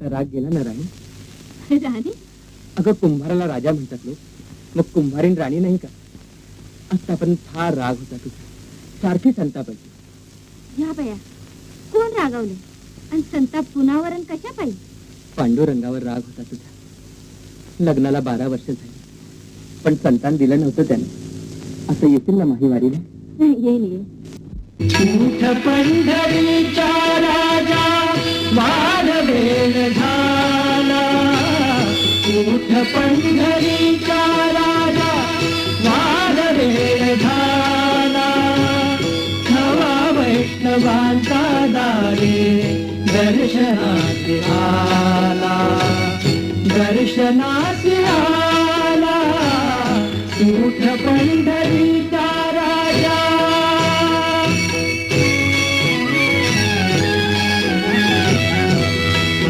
आता राग गेला ना राणी? राणी? अगं कुंभाराला राजा म्हणतात लोक. मग कुंभारीन राणी नाही का? आतापर्यंत फार राग होता तुझा. सारखी संतापाची. या बया. कोण रागावले? आणि संताप कुणावरण कशा पाहिजे पांडुरंगावर राग होता तुझा. लग्नाला बारा वर्ष झाली. पण संतान दिलं नव्हतं त्याने. असं येतील ना माहीवारीला येईल येईल. पंढरीचा राजा मोठ पंढरीचा राजा? वाद वेळ झाला नवा वैष्णवांचा दारे दर्शनात आला. दर्शनात आला. मोठ पंढरी